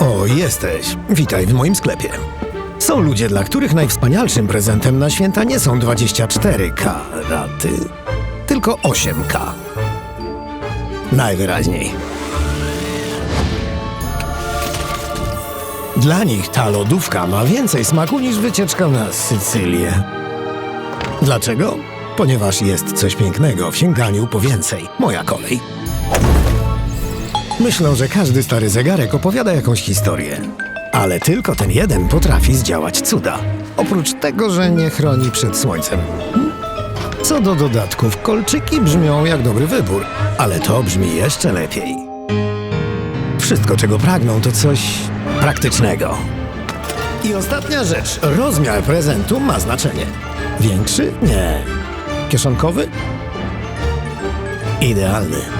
O, jesteś. Witaj w moim sklepie. Są ludzie, dla których najwspanialszym prezentem na święta nie są 24 karaty, tylko 8K. Najwyraźniej. Dla nich ta lodówka ma więcej smaku niż wycieczka na Sycylię. Dlaczego? Ponieważ jest coś pięknego w sięganiu po więcej. Moja kolej. Myślę, że każdy stary zegarek opowiada jakąś historię. Ale tylko ten jeden potrafi zdziałać cuda. Oprócz tego, że nie chroni przed słońcem. Co do dodatków, kolczyki brzmią jak dobry wybór, ale to brzmi jeszcze lepiej. Wszystko, czego pragną, to coś praktycznego. I ostatnia rzecz. Rozmiar prezentu ma znaczenie. Większy? Nie. Kieszonkowy? Idealny.